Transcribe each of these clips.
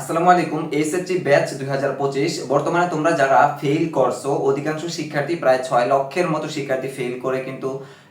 আসসালামু আলাইকুম, SSC batch দু হাজার পঁচিশ। বর্তমানে তোমরা যারা ফেল করছ, অধিকাংশ শিক্ষার্থী প্রায় ছয় লক্ষের মতো শিক্ষার্থী ফেল করে কিন্তু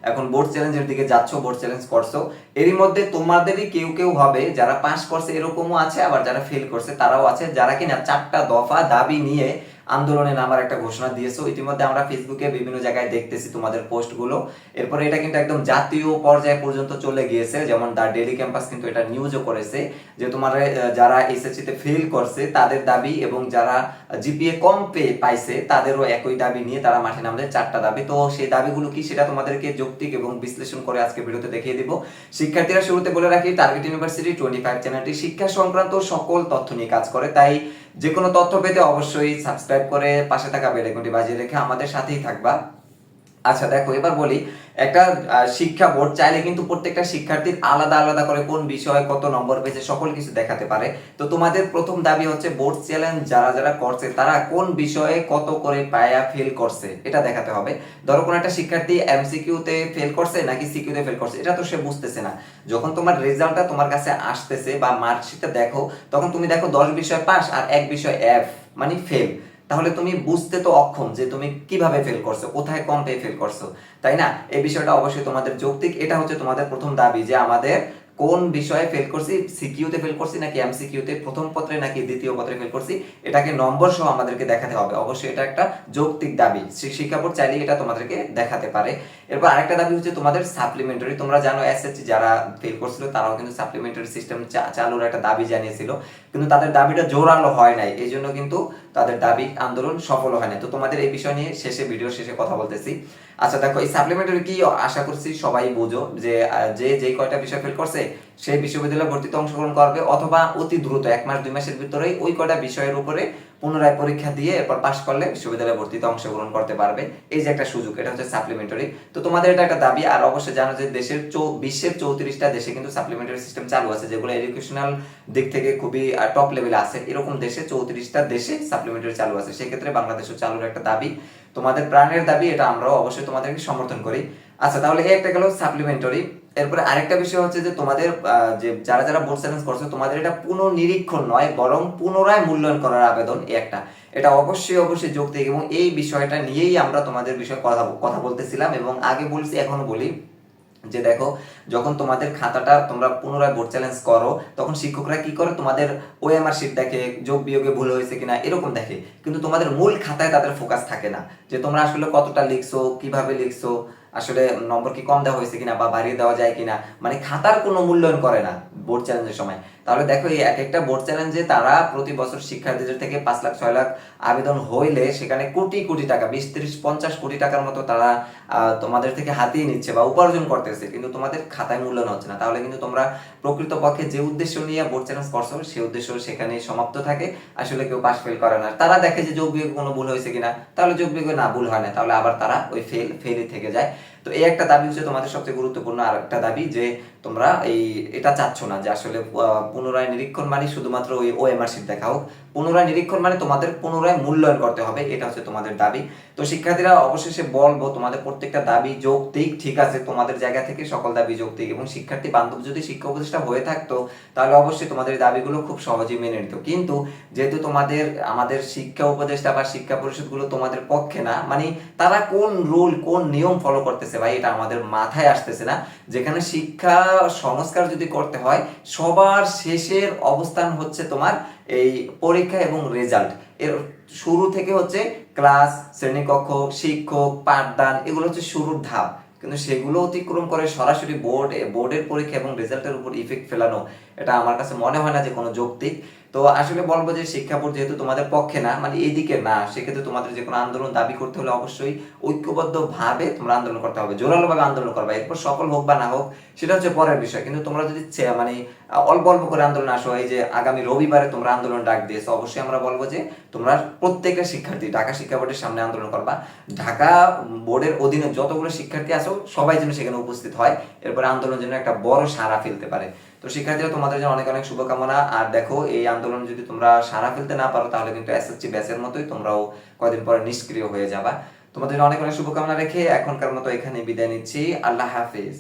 এখন বোর্ড চ্যালেঞ্জের দিকে যাচ্ছ, বোর্ড চ্যালেঞ্জ করছ। এরই মধ্যে তোমাদেরই কেউ কেউ হবে, যারা পাস করছে এরকমও আছে, আবার যারা ফেল করছে তারাও আছে, যারা কিনা চারটা দফা দাবি নিয়ে আন্দোলনে নামার একটা ঘোষণা দিয়েছ। ইতিমধ্যে আমরা ফেসবুকে বিভিন্ন জায়গায় দেখতেছি তোমাদের পোস্টগুলো। এরপরে এটা কিন্তু একদম জাতীয় পর্যায়ে পর্যন্ত চলে গিয়েছে। যেমন দা ডেলি ক্যাম্পাস কিন্তু এটা নিউজও করেছে যে তোমার যারা এসএসসি তে ফেল করছে, তাদের দাবি এবং যারা জিপিএ কম পেয়ে পাইছে, তাদেরও একই দাবি নিয়ে তারা মাঠে নামলে চারটা দাবি। তো সেই দাবিগুলো কি সেটা তোমাদেরকে যৌক্তিক এবং বিশ্লেষণ করে আজকে ভিডিওতে দেখিয়ে দিব। শিক্ষার্থীরা শুরুতে বলে রাখি টার্গেট ইউনিভার্সিটি টোয়েন্টি ফাইভ চ্যানেলটি শিক্ষা সংক্রান্ত সকল তথ্য নিয়ে কাজ করে। তাই যে কোনো তথ্য পেতে অবশ্যই সাবস্ক্রাইব করে পাশে থাকা বেলেকটি বাজিয়ে রেখে আমাদের সাথেই থাকবা। আচ্ছা দেখো, এবার বলি, একটা শিক্ষা বোর্ড চাইলে কিন্তু প্রত্যেকটা শিক্ষার্থীর আলাদা আলাদা করে কোন বিষয়ে কত নম্বর পেয়েছে সকল কিছু দেখাতে পারে। তো তোমাদের প্রথম দাবি হচ্ছে বোর্ড চ্যালেঞ্জ, যারা যারা করছে, তারা কোন বিষয়ে কত করে পায়া ফেল করছে, এটা দেখাতে হবে। ধরো, কোন একটা শিক্ষার্থী এমসিকিউ তে ফেল করছে নাকি সিকিউ তে ফেল করছে, এটা তো সে বুঝতেছে না। যখন তোমার রেজাল্টটা তোমার কাছে আসতেছে বা মার্কশিটটা দেখো, তখন তুমি দেখো দশ বিষয় পাস আর এক বিষয় এফ মানে ফেল। তাহলে তুমি বুঝতে তো অক্ষম যে তুমি কীভাবে ফেল করছ, কোথায় কম পেয়ে ফেল করছ, তাই না? এই বিষয়টা অবশ্যই তোমাদের যৌক্তিক, এটা হচ্ছে তোমাদের প্রথম দাবি যে আমাদের কোন বিষয়ে ফেল করছি সিকিউতে ফেল করছি নাকি এমসিকিউতে প্রথম পত্রে নাকি দ্বিতীয় পত্রে ফেল করছি? এটাকে নম্বর সহ আমাদেরকে দেখাতে হবে। অবশ্যই এটা একটা যৌক্তিক দাবি। শিক্ষা বোর্ড চাইলে এটা তোমাদেরকে দেখাতে পারে। এরপর আরেকটা দাবি হচ্ছে তোমাদের সাপ্লিমেন্টারি তোমরা জানো এসএসসি যারা ফেল করছিল, তারাও কিন্তু সাপ্লিমেন্টারি সিস্টেম চালুর একটা দাবি জানিয়েছিল। কিন্তু তাদের দাবিটা জোরালো হয় নাই। এই জন্য কিন্তু তাদের দাবি, আন্দোলন সফল হয়নি তো তোমাদের এই বিষয় নিয়ে শেষে ভিডিও শেষে কথা বলতেছি। আচ্ছা দেখো, এই সাপ্লিমেন্টারি কি আশা করছি সবাই বুঝো যে যে যে কয়টা বিষয় ফেল করছে, সেই বিশ্ববিদ্যালয়ে ভর্তিতে অংশগ্রহণ করবে অথবা অতি দ্রুত, এক মাস, দুই মাসের ভিতরেই ওই কয়টা বিষয়ের উপরে পুনরায় পরীক্ষা দিয়ে এরপর পাশ করলে বিশ্ববিদ্যালয়ে ভর্তিতে অংশগ্রহণ করতে পারবে। এই যে একটা সুযোগ, এটা হচ্ছে সাপ্লিমেন্টারি তো তোমাদের এটা একটা দাবি, আর অবশ্যই জানো যে দেশের বিশ্বের চৌত্রিশটা দেশে কিন্তু সাপ্লিমেন্টারি সিস্টেম চালু আছে, যেগুলো এডুকেশনাল দিক থেকে খুবই টপ লেভেলে আছে। এরকম দেশে চৌত্রিশটা দেশে সাপ্লিমেন্টারি চালু আছে। সেক্ষেত্রে বাংলাদেশও চালুর একটা দাবি। তোমাদের প্রাণের দাবি, এটা আমরাও অবশ্যই তোমাদেরকে সমর্থন করি। আচ্ছা তাহলে এই একটা গেল সাপ্লিমেন্টারি এরপরে আরেকটা বিষয় হচ্ছে যে তোমাদের যে যারা যারা বোর্ড চ্যালেঞ্জ করছে, তোমাদের এটা পুনর্নিরীক্ষণ নয়, বরং পুনরায় মূল্যায়ন করার আবেদন একটা। এটা অবশ্যই অবশ্যই যোগ যৌক্তিক এবং এই বিষয়টা নিয়েই আমরা তোমাদের বিষয়ে কথা কথা বলতেছিলাম এবং আগে বলছি, এখনও বলি যে দেখো, যখন তোমাদের খাতাটা তোমরা পুনরায় বোর্ড চ্যালেঞ্জ করো, তখন শিক্ষকরা কি করে? তোমাদের ও ওএমআর শিট দেখে, যোগ বিয়োগে ভুল হয়েছে কিনা, এরকম দেখে। কিন্তু তোমাদের মূল খাতায় তাদের ফোকাস থাকে না। যে তোমরা আসলে কতটা লিখছো, কীভাবে লিখছো আসলে নম্বর কি কম দেওয়া হয়েছে কিনা বা বাড়িয়ে দেওয়া যায় কিনা মানে খাতার কোনো মূল্যায়ন করে না। বোর্ড চ্যালেঞ্জের সময়। তাহলে দেখো এই এক একটা বোর্ড চ্যালেঞ্জে তারা প্রতি বছর শিক্ষার্থীদের থেকে পাঁচ লাখ, ছয় লাখ আবেদন হইলে সেখানে কোটি কোটি টাকা, বিশ, তিরিশ, পঞ্চাশ কোটি টাকার মতো তারা তোমাদের থেকে হাতিয়ে নিচ্ছে বা উপার্জন করতেছে। কিন্তু তোমাদের খাতায় মূল্যায়ন হচ্ছে না। তাহলে কিন্তু তোমরা প্রকৃতপক্ষে যে উদ্দেশ্য নিয়ে বোর্ড চ্যালেঞ্জ করছ সেই উদ্দেশ্য সেখানে সমাপ্ত থাকে। আসলে কেউ পাস ফেল করে না। তারা দেখে যে যোগ বিয়োগ কোনো ভুল হয়েছে কিনা, তাহলে যোগ বিয়োগ না, ভুল হয় না। তাহলে আবার তারা ওই ফেল ফেলই থেকে যায়। তো এই একটা দাবি হচ্ছে তোমাদের সবচেয়ে গুরুত্বপূর্ণ আর একটা দাবি যে তোমরা এই, এটা চাচ্ছ না যে আসলে পুনরায় নিরীক্ষণ মানে শুধুমাত্র ওই ওএমআর শিট দেখা হোক পুনরায় নিরীক্ষণ মানে তোমাদের পুনরায় মূল্যায়ন করতে হবে, এটা হচ্ছে তোমাদের দাবি। তো শিক্ষার্থীরা অবশেষে বলব, তোমাদের প্রত্যেকটা দাবি যৌক্তিক, ঠিক আছে, তোমাদের জায়গা থেকে সকল দাবি যৌক্তিক এবং শিক্ষার্থী বান্ধব যদি শিক্ষা উপদেষ্টা হয়ে থাকতো, তাহলে অবশ্যই তোমাদের দাবিগুলো খুব সহজেই মেনে নিত। কিন্তু যেহেতু তোমাদের, আমাদের শিক্ষা উপদেষ্টা বা শিক্ষা পরিষদগুলো তোমাদের পক্ষে না মানে তারা কোন রুল, কোন নিয়ম ফলো করতেছে ভাই, এটা আমাদের মাথায় আসতেছে না। যেখানে শিক্ষা সংস্কার যদি করতে হয়, সবার শেষের অবস্থান হচ্ছে তোমার এই পরীক্ষা এবং রেজাল্ট এর শুরু থেকে হচ্ছে ক্লাস শ্রেণীকক্ষ, শিক্ষক, পাঠদান, এগুলো হচ্ছে শুরুর ধাপ। কিন্তু সেগুলো অতিক্রম করে সরাসরি বোর্ড বোর্ডের পরীক্ষা এবং রেজাল্টের উপর ইফেক্ট ফেলানো, এটা আমার কাছে মনে হয় না যে কোনো যৌক্তিক। তো আসলে বলব যে শিক্ষা বোর্ড যেহেতু তোমাদের পক্ষে না মানে এদিকে না, সেক্ষেত্রে তোমাদের যে কোনো আন্দোলন দাবি করতে হলে অবশ্যই ঐক্যবদ্ধ ভাবে তোমরা আন্দোলন করতে হবে জোরালো ভাবে আন্দোলন করবে, এরপর সফল হোক বা না হোক, সেটা হচ্ছে পরের বিষয়। কিন্তু তোমরা যদি মানে অল্প অল্প করে আন্দোলন আসো, এই যে আগামী রবিবারে তোমরা আন্দোলন ডাক দিয়েছ, অবশ্যই আমরা বলব যে তোমরা প্রত্যেকটা শিক্ষার্থী, ঢাকা শিক্ষা বোর্ডের সামনে আন্দোলন করবা। ঢাকা বোর্ডের অধীনে যতগুলো শিক্ষার্থী আসো সবাই যেন সেখানে উপস্থিত হয়, এরপরে আন্দোলন যেন একটা বড় সারা ফেলতে পারে। তো শিক্ষার্থীরা, তোমাদের জন্য অনেক অনেক শুভকামনা। আর দেখো, এই আন্দোলন যদি তোমরা সারা ফেলতে না পারো, তাহলে কিন্তু এসএসসি ব্যাচের মতোই তোমরাও কয়েকদিন পরে নিষ্ক্রিয় হয়ে যাবা। তোমাদের জন্য অনেক অনেক শুভকামনা রেখে এখনকার মতো এখানে বিদায় নিচ্ছি। আল্লাহ হাফিজ।